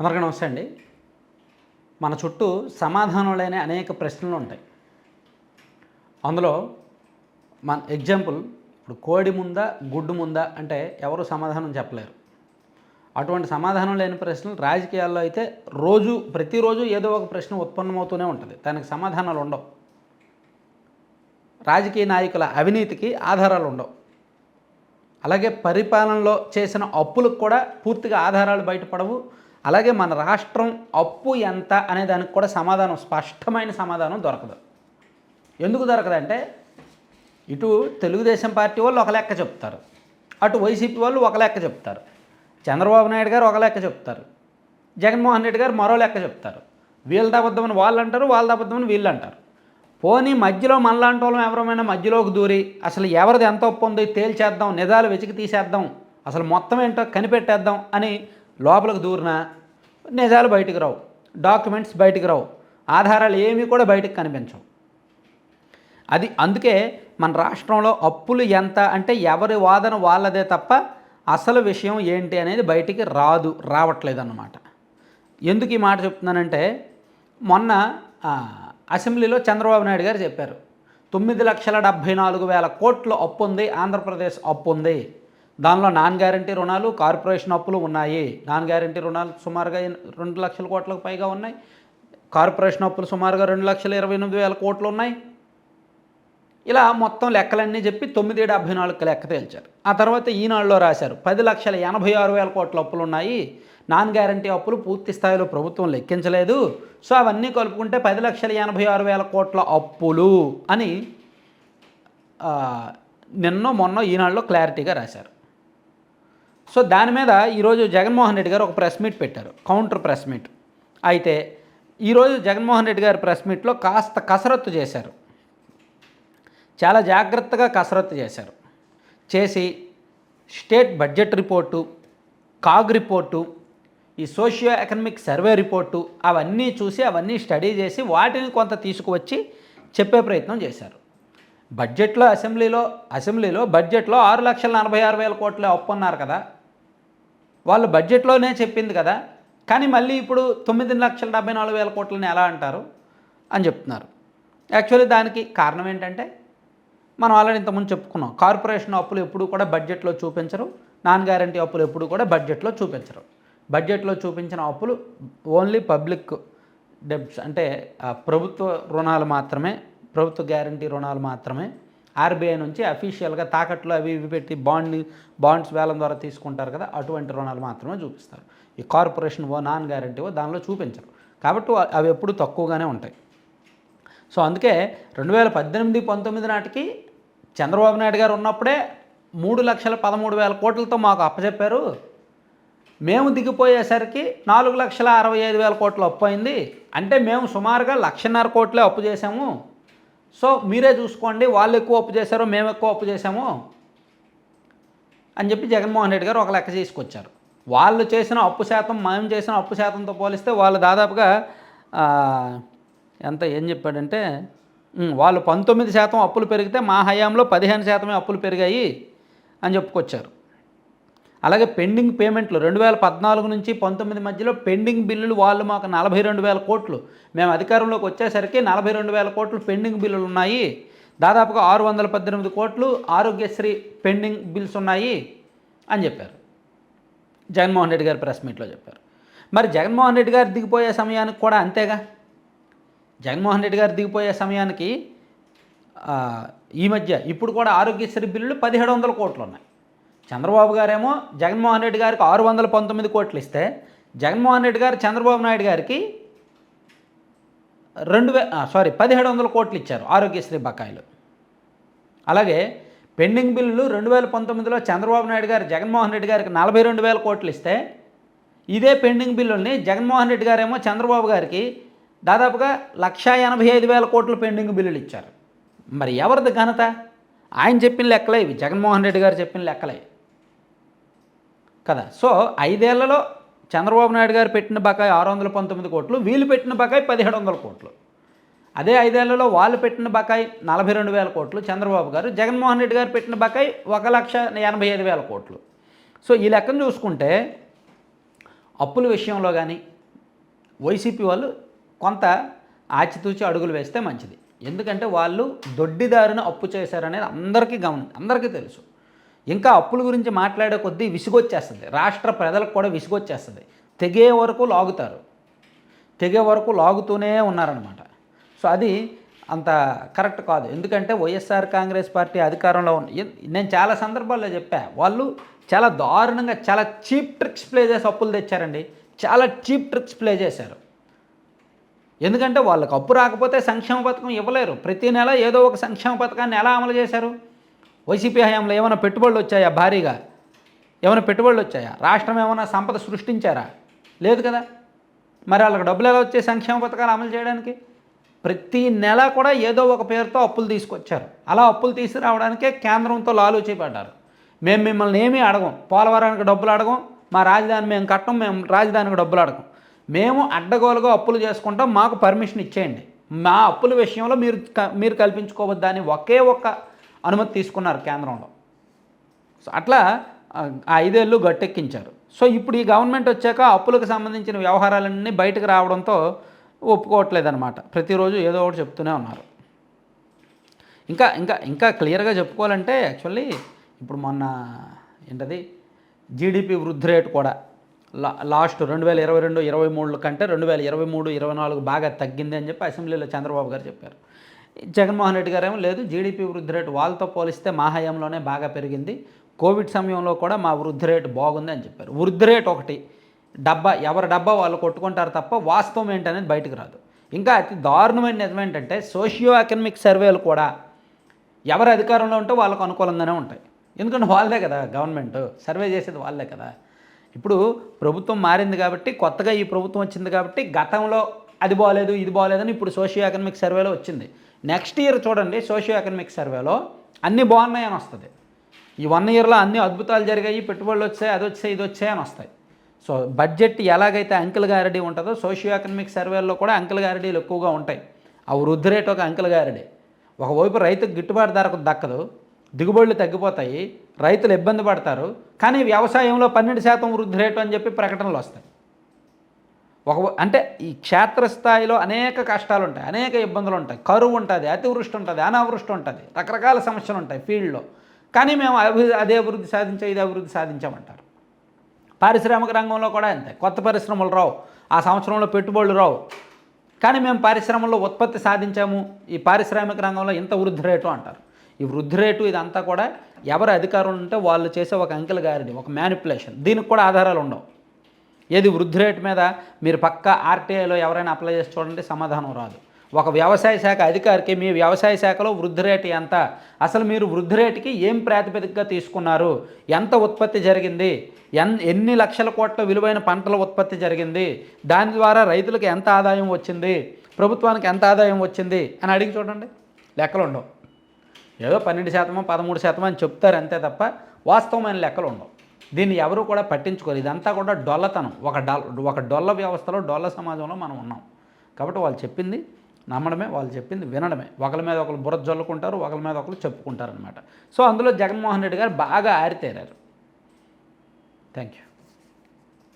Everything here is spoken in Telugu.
అందరికీ నమస్తే అండి. మన చుట్టూ సమాధానం లేని అనేక ప్రశ్నలు ఉంటాయి. అందులో మన ఎగ్జాంపుల్ ఇప్పుడు కోడి ముందా గుడ్డు ముందా అంటే ఎవరు సమాధానం చెప్పలేరు. అటువంటి సమాధానం లేని ప్రశ్నలు రాజకీయాల్లో అయితే రోజు ప్రతిరోజు ఏదో ఒక ప్రశ్న ఉత్పన్నమవుతూనే ఉంటుంది. దానికి సమాధానాలు ఉండవు. రాజకీయ నాయకుల అవినీతికి ఆధారాలు ఉండవు. అలాగే పరిపాలనలో చేసిన అప్పులకు కూడా పూర్తిగా ఆధారాలు బయటపడవు. అలాగే మన రాష్ట్రం అప్పు ఎంత అనే దానికి కూడా సమాధానం స్పష్టమైన సమాధానం దొరకదు. ఎందుకు దొరకదంటే ఇటు తెలుగుదేశం పార్టీ వాళ్ళు ఒక లెక్క చెప్తారు. అటు వైసీపీ వాళ్ళు ఒక లెక్క చెప్తారు. చంద్రబాబు నాయుడు గారు ఒక లెక్క చెప్తారు. జగన్మోహన్ రెడ్డి గారు మరో లెక్క చెప్తారు. వీళ్ళ అబద్ధమని వాళ్ళు అంటారు వాళ్ళ అబద్ధమని వీళ్ళు అంటారు. పోనీ మధ్యలో మనలాంటి వాళ్ళం ఎవరమైనా మధ్యలోకి దూరి అసలు ఎవరిది ఎంత ఒప్పు తేల్చేద్దాం నిజాలు వెతికి తీసేద్దాం అసలు మొత్తం ఏంటో కనిపెట్టేద్దాం అని లోపలికి దూరినా నిజాలు బయటకు రావు. డాక్యుమెంట్స్ బయటకు రావు. ఆధారాలు ఏమీ కూడా బయటకు కనిపించవు. అది అందుకే మన రాష్ట్రంలో అప్పులు ఎంత అంటే ఎవరి వాదన వాళ్ళదే తప్ప అసలు విషయం ఏంటి అనేది బయటికి రాదు రావట్లేదు అన్నమాట ఎందుకు ఈ మాట చెప్తున్నానంటే మొన్న అసెంబ్లీలో చంద్రబాబు నాయుడు గారు చెప్పారు తొమ్మిది లక్షల డెబ్భై నాలుగు వేల కోట్ల అప్పు ఉంది ఆంధ్రప్రదేశ్ అప్పు ఉంది. దానిలో నాన్ గ్యారంటీ రుణాలు కార్పొరేషన్ అప్పులు ఉన్నాయి. నాన్ గ్యారంటీ రుణాలు సుమారుగా రెండు లక్షల కోట్లకు పైగా ఉన్నాయి. కార్పొరేషన్ అప్పులు సుమారుగా రెండు లక్షల ఇరవై ఎనిమిది వేల కోట్లు ఉన్నాయి. ఇలా మొత్తం లెక్కలన్నీ చెప్పి తొమ్మిది డెబ్భై నాలుగు లెక్క తేల్చారు. ఆ తర్వాత ఈనాడులో రాశారు పది లక్షల ఎనభై ఆరు వేల కోట్ల అప్పులు ఉన్నాయి. నాన్ గ్యారంటీ అప్పులు పూర్తి స్థాయిలో ప్రభుత్వం లెక్కించలేదు. సో అవన్నీ కలుపుకుంటే పది లక్షల ఎనభై ఆరు వేల కోట్ల అప్పులు అని నిన్న మొన్న ఈనాడులో క్లారిటీగా రాశారు. సో దాని మీద ఈరోజు జగన్మోహన్ రెడ్డి గారు ఒక ప్రెస్ మీట్ పెట్టారు కౌంటర్ ప్రెస్ మీట్. అయితే ఈరోజు జగన్మోహన్ రెడ్డి గారు ప్రెస్ మీట్లో కాస్త కసరత్తు చేశారు. చాలా జాగ్రత్తగా కసరత్తు చేశారు. చేసి state budget report CAG report ఈ సోషియో ఎకనమిక్ సర్వే రిపోర్టు అవన్నీ చూసి అవన్నీ స్టడీ చేసి వాటిని కొంత తీసుకువచ్చి చెప్పే ప్రయత్నం చేశారు. బడ్జెట్లో అసెంబ్లీలో అసెంబ్లీలో బడ్జెట్లో ఆరు లక్షల నలభై ఆరు వేల కోట్ల అప్పు అన్నారు కదా. వాళ్ళు బడ్జెట్లోనే చెప్పింది కదా. కానీ మళ్ళీ ఇప్పుడు తొమ్మిది లక్షల డెబ్బై నాలుగు వేల కోట్లని ఎలా అంటారు? అని చెప్తున్నారు. యాక్చువల్లీ దానికి కారణం ఏంటంటే మనం ఆల్రెడీ ఇంతకుముందు చెప్పుకున్నాం. కార్పొరేషన్ అప్పులు ఎప్పుడు కూడా బడ్జెట్లో చూపించరు. నాన్ గ్యారంటీ అప్పులు ఎప్పుడు కూడా బడ్జెట్లో చూపించరు. బడ్జెట్లో చూపించిన అప్పులు ఓన్లీ పబ్లిక్ డెబ్ట్స్ అంటే ప్రభుత్వ రుణాలు మాత్రమే ప్రభుత్వ గ్యారంటీ రుణాలు మాత్రమే ఆర్బీఐ నుంచి అఫీషియల్గా తాకట్లు అవి ఇవి పెట్టి బాండ్ బాండ్స్ వేలం ద్వారా తీసుకుంటారు కదా అటువంటి రుణాలు మాత్రమే చూపిస్తారు. ఈ కార్పొరేషన్ ఓ నాన్ గ్యారంటీ ఓ దానిలో చూపించరు. కాబట్టి అవి ఎప్పుడు తక్కువగానే ఉంటాయి. సో అందుకే రెండు వేల పద్దెనిమిది పంతొమ్మిది నాటికి చంద్రబాబు నాయుడు గారు ఉన్నప్పుడే మూడు లక్షల పదమూడు వేల కోట్లతో మాకు అప్పచెప్పారు మేము దిగిపోయేసరికి నాలుగు లక్షల అరవై ఐదు వేల కోట్లు అప్పు అయింది. అంటే మేము సుమారుగా లక్షన్నర కోట్లే అప్పు చేసాము సో మీరే చూసుకోండి వాళ్ళు ఎక్కువ అప్పు చేశారు మేము ఎక్కువ అప్పు చేశామో అని చెప్పి జగన్మోహన్ రెడ్డి గారు ఒక లెక్క తీసుకొచ్చారు వాళ్ళు చేసిన అప్పు శాతం మేము చేసిన అప్పు శాతంతో పోలిస్తే వాళ్ళు దాదాపుగా ఎంత ఏం చెప్పాడంటే వాళ్ళు పంతొమ్మిది శాతం అప్పులు పెరిగితే మా హయాంలో పదిహేను శాతమే అప్పులు పెరిగాయి అని చెప్పుకొచ్చారు. అలాగే పెండింగ్ పేమెంట్లు రెండు వేల పద్నాలుగు నుంచి పంతొమ్మిది మధ్యలో పెండింగ్ బిల్లులు వాళ్ళు మాకు నలభై రెండు వేల కోట్లు. మేము అధికారంలోకి వచ్చేసరికి నలభై రెండు వేల కోట్లు పెండింగ్ బిల్లులు ఉన్నాయి. దాదాపుగా ఆరు వందల పద్దెనిమిది కోట్లు ఆరోగ్యశ్రీ పెండింగ్ బిల్స్ ఉన్నాయి అని చెప్పారు. జగన్మోహన్ రెడ్డి గారు ప్రెస్ మీట్లో చెప్పారు. మరి జగన్మోహన్ రెడ్డి గారు దిగిపోయే సమయానికి కూడా అంతేగా? జగన్మోహన్ రెడ్డి గారు దిగిపోయే సమయానికి ఈ మధ్య ఇప్పుడు కూడా ఆరోగ్యశ్రీ బిల్లులు పదిహేడు వందల కోట్లు ఉన్నాయి. చంద్రబాబు గారేమో జగన్మోహన్ రెడ్డి గారికి ఆరు వందల పంతొమ్మిది కోట్లు ఇస్తే జగన్మోహన్ రెడ్డి గారు చంద్రబాబు నాయుడు గారికి రెండు వే సారీ పదిహేడు వందల కోట్లు ఇచ్చారు ఆరోగ్యశ్రీ బకాయిలు. అలాగే పెండింగ్ బిల్లులు రెండు వేల పంతొమ్మిదిలో చంద్రబాబు నాయుడు గారు జగన్మోహన్ రెడ్డి గారికి నలభై రెండు వేల కోట్లు ఇస్తే ఇదే పెండింగ్ బిల్లుల్ని జగన్మోహన్ రెడ్డి గారేమో చంద్రబాబు గారికి దాదాపుగా లక్షా ఎనభై ఐదు వేల కోట్లు పెండింగ్ బిల్లులు ఇచ్చారు. మరి ఎవరిది ఘనత? ఆయన చెప్పిన లెక్కలే ఇవి. జగన్మోహన్ రెడ్డి గారు చెప్పిన లెక్కలే. కదా. సో ఐదేళ్ళలో చంద్రబాబు నాయుడు గారు పెట్టిన బకాయి ఆరు వందల పంతొమ్మిది కోట్లు వీళ్ళు పెట్టిన బకాయి పదిహేడు వందల కోట్లు. అదే ఐదేళ్ళలో వాళ్ళు పెట్టిన బకాయి నలభై రెండు వేల కోట్లు చంద్రబాబు గారు జగన్మోహన్ రెడ్డి గారు పెట్టిన బకాయి ఒక లక్ష ఎనభై ఐదు వేల కోట్లు. సో ఈ లెక్కను చూసుకుంటే అప్పుల విషయంలో కానీ వైసీపీ వాళ్ళు కొంత ఆచితూచి అడుగులు వేస్తే మంచిది. ఎందుకంటే వాళ్ళు దొడ్డిదారిన అప్పు చేశారనేది అందరికీ గమనం అందరికీ తెలుసు. ఇంకా అప్పుల గురించి మాట్లాడే కొద్దీ విసుగొచ్చేస్తుంది. రాష్ట్ర ప్రజలకు కూడా విసుగొచ్చేస్తుంది. తెగే వరకు లాగుతారు. తెగే వరకు లాగుతూనే ఉన్నారనమాట సో అది అంత కరెక్ట్ కాదు. ఎందుకంటే వైఎస్ఆర్ కాంగ్రెస్ పార్టీ అధికారంలో ఉన్న నేను చాలా సందర్భాల్లో చెప్పా వాళ్ళు చాలా దారుణంగా చాలా చీప్ ట్రిక్స్ ప్లే చేసి అప్పులు తెచ్చారండి. చాలా చీప్ ట్రిక్స్ ప్లే చేశారు. ఎందుకంటే వాళ్ళకి అప్పు రాకపోతే సంక్షేమ పథకం ఇవ్వలేరు. ప్రతి నెల ఏదో ఒక సంక్షేమ పథకాన్ని ఎలా అమలు చేశారు? వైసీపీ హయాంలో ఏమైనా పెట్టుబడులు వచ్చాయా భారీగా? ఏమైనా పెట్టుబడులు వచ్చాయా? రాష్ట్రం ఏమైనా సంపద సృష్టించారా? లేదు కదా. మరి వాళ్ళకి డబ్బులు ఎలా వచ్చాయి సంక్షేమ పథకాలు అమలు చేయడానికి? ప్రతి నెల కూడా ఏదో ఒక పేరుతో అప్పులు తీసుకొచ్చారు. అలా అప్పులు తీసుకురావడానికే కేంద్రంతో లాలూచి పడ్డారు మేము మిమ్మల్ని ఏమీ అడగం. పోలవరానికి డబ్బులు అడగం. మా రాజధాని మేము కట్టం. మేము రాజధానికి డబ్బులు అడగం. మేము అడ్డగోలుగా అప్పులు చేసుకుంటాం. మాకు పర్మిషన్ ఇచ్చేయండి. మా అప్పుల విషయంలో మీరు క- మీరు కల్పించుకోవద్దని ఒకే ఒక్క అనుమతి తీసుకున్నారు కేంద్రంలో. సో అట్లా ఆ, ఐదేళ్ళు గట్టెక్కించారు. సో ఇప్పుడు ఈ గవర్నమెంట్ వచ్చాక అప్పులకు సంబంధించిన వ్యవహారాలన్నీ బయటకు రావడంతో ఒప్పుకోవట్లేదన్నమాట. ప్రతిరోజు ఏదో ఒకటి చెప్తూనే ఉన్నారు. ఇంకా ఇంకా ఇంకా క్లియర్గా చెప్పుకోవాలంటే యాక్చువల్లీ ఇప్పుడు మొన్న ఏంటది జీడిపి వృద్ధి రేటు కూడా లా లాస్ట్ రెండు వేల ఇరవై రెండు ఇరవై మూడు కంటే రెండు వేల ఇరవై మూడు ఇరవై నాలుగు బాగా తగ్గింది అని చెప్పి అసెంబ్లీలో చంద్రబాబు గారు చెప్పారు. జగన్మోహన్ రెడ్డి గారేమో లేదు జీడిపి వృద్ధి రేటు వాళ్ళతో పోలిస్తే మా హయాంలోనే బాగా పెరిగింది. కోవిడ్ సమయంలో కూడా మా వృద్ధి రేటు బాగుంది అని చెప్పారు. వృద్ధి రేటు ఒకటి. డబ్బా ఎవరి డబ్బా వాళ్ళు కొట్టుకుంటారు తప్ప వాస్తవం ఏంటనేది బయటకు రాదు. ఇంకా అతి దారుణమైన నిజం ఏంటంటే సోషియో ఎకనమిక్ సర్వేలు కూడా ఎవరు అధికారంలో ఉంటే వాళ్ళకు అనుకూలంగానే ఉంటాయి. ఎందుకంటే వాళ్ళదే కదా గవర్నమెంట్. సర్వే చేసేది వాళ్ళే కదా. ఇప్పుడు ప్రభుత్వం మారింది కాబట్టి కొత్తగా ఈ ప్రభుత్వం వచ్చింది కాబట్టి గతంలో అది బాగాలేదు ఇది బాగాలేదని ఇప్పుడు సోషియో ఎకనమిక్ సర్వేలో వచ్చింది. నెక్స్ట్ ఇయర్ చూడండి సోషియో ఎకనమిక్ సర్వేలో అన్నీ బాగున్నాయని వస్తుంది. ఈ వన్ ఇయర్లో అన్ని అద్భుతాలు జరిగాయి పెట్టుబడులు వచ్చాయి అది వచ్చాయి ఇది వచ్చాయి అని వస్తాయి. సో బడ్జెట్ ఎలాగైతే అంకుల్ గారడీ ఉంటుందో సోషియో ఎకనమిక్ సర్వేల్లో కూడా అంకుల్ గారడీలు ఎక్కువగా ఉంటాయి. ఆ వృద్ధి రేట్ ఒక అంకెల్ గారడీ ఒకవైపు రైతుకు గిట్టుబాటు ధరకు దక్కదు దిగుబడులు తగ్గిపోతాయి రైతులు ఇబ్బంది పడతారు కానీ వ్యవసాయంలో పన్నెండు శాతం వృద్ధి రేటు అని చెప్పి ప్రకటనలు వస్తాయి. ఒక అంటే ఈ క్షేత్రస్థాయిలో అనేక కష్టాలు ఉంటాయి అనేక ఇబ్బందులు ఉంటాయి కరువు ఉంటుంది అతివృష్టి ఉంటుంది అనావృష్టి ఉంటుంది రకరకాల సమస్యలు ఉంటాయి ఫీల్డ్లో. కానీ మేము అభివృద్ధి అదే అభివృద్ధి సాధించే ఇది అభివృద్ధి సాధించామంటారు. పారిశ్రామిక రంగంలో కూడా అంతే. కొత్త పరిశ్రమలు రావు. ఆ సంవత్సరంలో పెట్టుబడులు రావు. కానీ మేము పరిశ్రమల్లో ఉత్పత్తి సాధించాము. ఈ పారిశ్రామిక రంగంలో ఇంత వృద్ధి రేటు అంటారు. ఈ వృద్ధి రేటు ఇదంతా కూడా ఎవరు అధికారులు ఉంటే వాళ్ళు చేసే ఒక అంకెల్ గారిది ఒక మ్యానిపులేషన్ దీనికి కూడా ఆధారాలు ఉండవు ఏది వృద్ధి రేటు మీద మీరు పక్క ఆర్టీఐలో ఎవరైనా అప్లై చేసి చూడండి సమాధానం రాదు. ఒక వ్యవసాయ శాఖ అధికారికి మీ వ్యవసాయ శాఖలో వృద్ధి రేటు ఎంత? అసలు మీరు వృద్ధి రేటుకి ఏం ప్రాతిపదికగా తీసుకున్నారు? ఎంత ఉత్పత్తి జరిగింది? ఎన్ ఎన్ని లక్షల కోట్ల విలువైన పంటల ఉత్పత్తి జరిగింది? దాని ద్వారా రైతులకు ఎంత ఆదాయం వచ్చింది? ప్రభుత్వానికి ఎంత ఆదాయం వచ్చింది? అని అడిగి చూడండి. లెక్కలు ఉండవు. ఏదో పన్నెండు శాతమో పదమూడు శాతమో అని చెప్తారు అంతే తప్ప వాస్తవమైన లెక్కలు ఉండవు. దీన్ని ఎవరు కూడా పట్టించుకోరు. ఇదంతా కూడా డొల్లతనం. ఒక డల్ ఒక డొల్ల వ్యవస్థలో డొల్ల సమాజంలో మనం ఉన్నాం. కాబట్టి వాళ్ళు చెప్పింది నమ్మడమే వాళ్ళు చెప్పింది వినడమే. ఒకరి మీద ఒకరు బుర్ర జల్లుకుంటారు ఒకరి మీద ఒకరు చెప్పుకుంటారు అనమాట సో అందులో జగన్మోహన్ రెడ్డి గారు బాగా ఆరితేరారు. Thank you